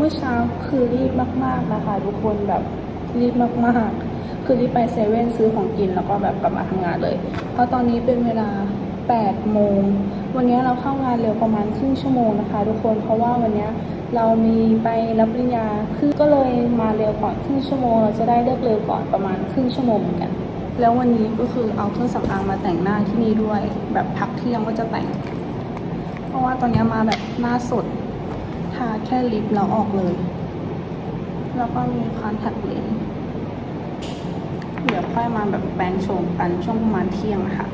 มื่อเช้าคือรีบมากๆนะคะทุกคนแบบรีบมากๆ คือรีบไปเซเว่นซื้อของกินแล้วก็แบบกลับมาทำงานเลย เพราะตอนนี้เป็นเวลา8โมง วันนี้เราเข้างานเร็วประมาณครึ่งชั่วโมงนะคะ ทุกคน เพราะว่าวันนี้เรามีไปรับปริญญา คือก็เลยมาเร็วก่อนครึ่งชั่วโมง เราจะได้เลิกเร็วก่อนประมาณครึ่งชั่วโมงเหมือนกัน แล้ววันนี้ก็คือเอาเครื่องสำอางมาแต่งหน้าที่นี่ด้วย แบบพักเที่ยงก็จะแต่ง เพราะว่าตอนนี้มาแบบหน้าสดาแค่ลิปแล้วออกเลย แล้วก็มีคอนแทคเลนส์เดี๋ยวค่อยมาแบบแปรงโฉมกันช่วงประมาณเที่ยงค่ะ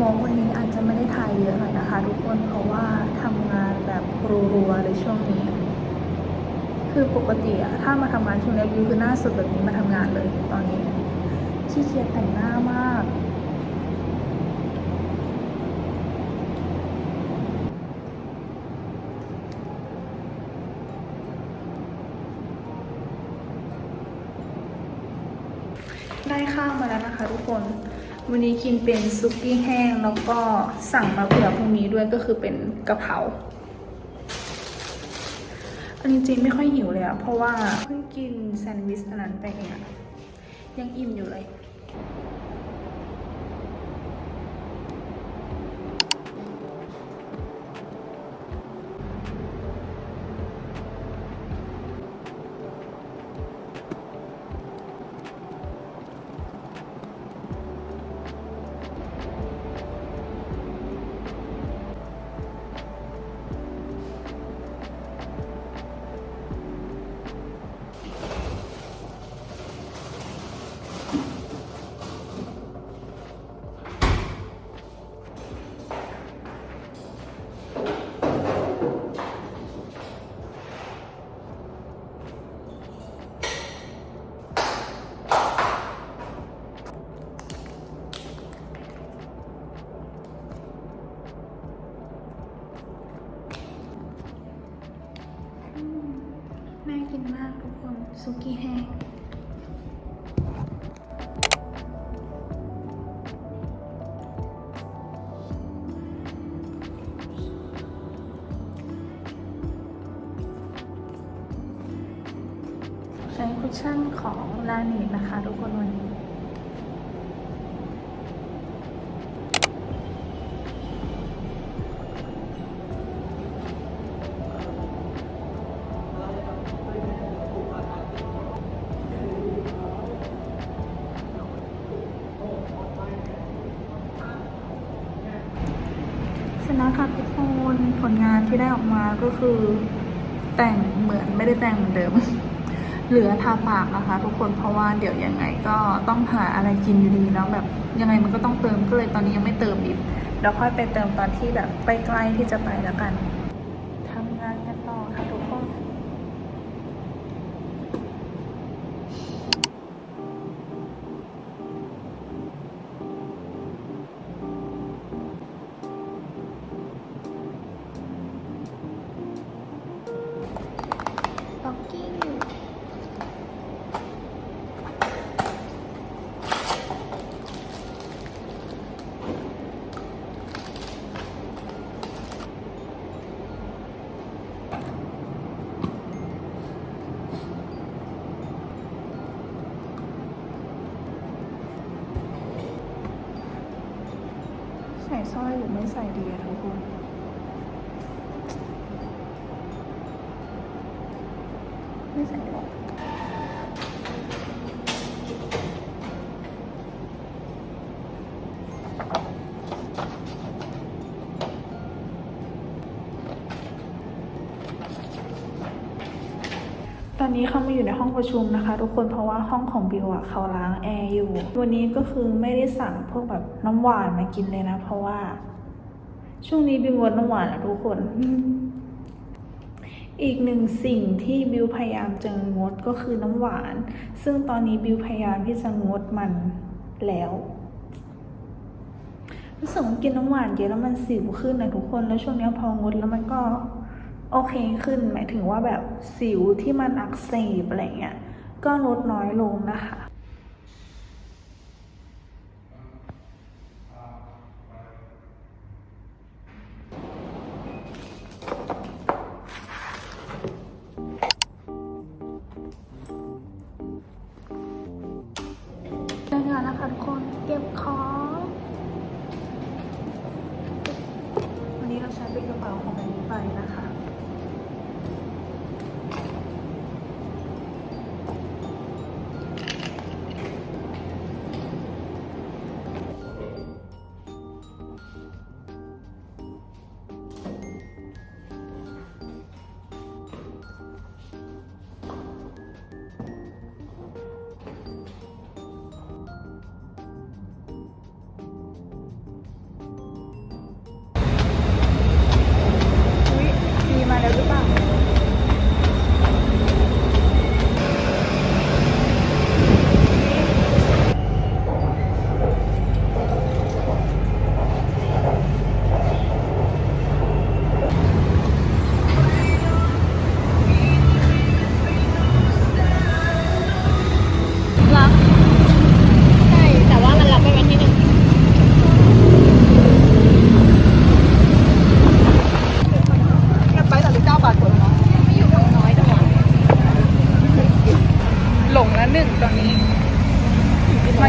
มองวันนี้อาจจะไม่ได้ถ่ายเยอะหน่อยนะคะ ทุกคนเพราะว่าทำงานแบบรัวๆเลยช่วงนี้ คือปกติอะถ้ามาทำงานช่วงนี้วิวคือหน้าสดแบบนี้มาทำงานเลยตอนนี้ขี้เกียจแต่งหน้ามากได้ข้าวมาแล้วนะคะทุกคน วันนี้กินเป็นซุกี้แห้งแล้วก็สั่งมาเผื่อพรุ่งนี้ด้วยก็คือเป็นกะเพราอันนี้จริงไม่ค่อยหิวเลยอะเพราะว่าเพิ่งกินแซนด์วิชอันนั้นไปเองอะยังอิ่มอยู่เลย คุชชั่นของลาเนตนะคะทุกคนวันนี้สร็จแล้วค่ะทุกคนผลงานที่ได้ออกมาก็คือ แต่งเหมือนไม่ได้แต่งเหมือนเดิม เหลือทาปากนะคะ ทุกคนเพราะว่าเดี๋ยวยังไงก็ต้องหาอะไรกินอยู่ดีแล้วแบบยังไงมันก็ต้องเติมก็เลยตอนนี้ยังไม่เติมอีกเดี๋ยวค่อยไปเติมตอนที่แบบใกล้ๆที่จะไปแล้วกัน ใส่สร้อยหรือไม่ใส่ดีอะทุกคน อนนี้เขามาอยู่ในห้องประชุมนะคะ ทุกคนเพราะว่าห้องของบิวอะเขาล้างแอร์อยู่ วันนี้ก็คือไม่ได้สั่งพวกแบบน้ำหวานมากินเลยนะ เพราะว่า ช่วงนี้บิวงดน้ำหวานแล้วทุกคน อีกหนึ่งสิ่งที่บิวพยายามจะงดก็คือน้ำหวาน ซึ่งตอนนี้บิวพยายามที่จะงดมันแล้วรู้สึกว่ากินน้ำหวานเยอะแล้วมันสิวขึ้นนะทุกคนแล้วช่วงนี้พองดแล้วมันก็ โอเคขึ้นหมายถึงว่าแบบสิวที่มันอักเสบอะไรเงี้ยก็ลดน้อยลงนะคะ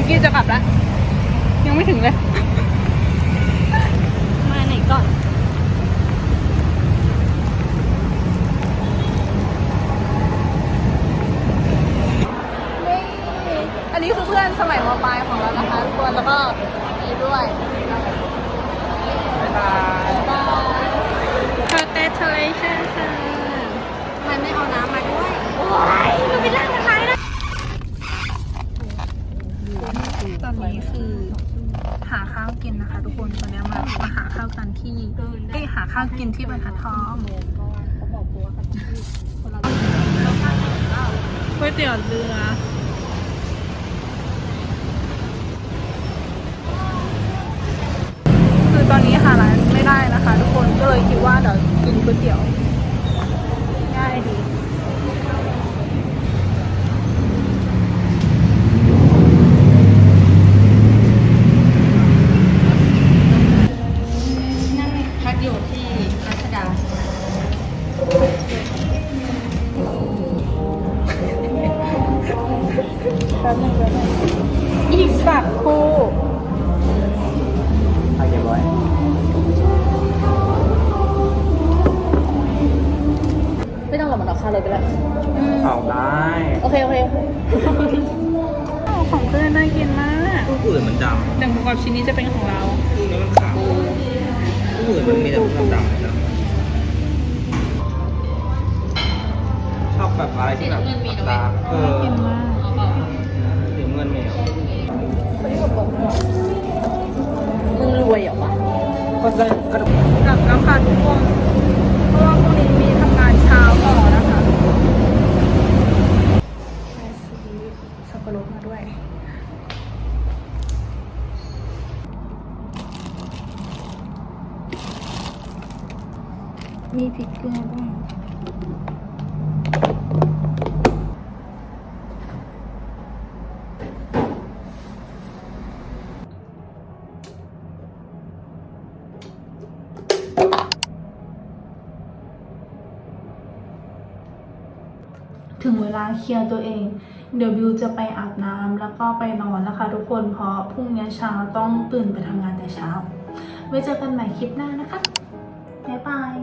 กี้จะกลับแล้วยังไม่ถึงเลย มาไหนก่อน อันนี้คือเพื่อนสมัยมปลายของเรานะคะทุกคนแล้วก็มีด้วย บ๊ายบาย congratulation ค่ะมันไม่เอาน้ำมาด้วย โอ้ยมันเป็นร่างอะไรนะ ตอนนี้คือหาข้าวกินนะคะ ทุกคนตอนนี้มามาหาข้าวกันที่เอ้ยหา ข้าวกินที่บรรทัดทองเขาบอกกูว่าเขาจะพูดคนละก๋วยเตี๋ยวเรือคือตอนนี้หาร้านไม่ได้นะคะ ทุกคนก็เลยคิดว่าเดี๋ยวกินก๋วยเตี๋ยวง่ายดี ออกค่าเลยไปแล้วอืมเอาได้โอเคโอเคอ้าวของเพื่อนน่ากินมากผู้อื่นมันดแต่หมูกรอบชิ้นนี้จะเป็นของเราำผู้นี้มันขาวผู้อื่นมันมีแต่ความดำนะแบบอะไรที่แบบเงินมีนะตาเออเค็มมากเอาเปล่าหรือเงินเหมียวมึงรวยเหรอวะก็ได้กระดูก กลับแล้วค่ะทุกคน เพราะว่าพรุ่งนี้มีทำงานเช้าต่อนะคะไปซื้อสับปะรดมาด้วย มีพริกเกลือบ้าง ถึงเวลาเคลียร์ตัวเอง เดี๋ยวบิวจะไปอาบน้ำแล้วก็ไปนอนแล้วค่ะทุกคน เพราะพรุ่งนี้เช้าต้องตื่นไปทำงานแต่เช้า ไว้เจอกันใหม่คลิปหน้านะคะ บ๊ายบาย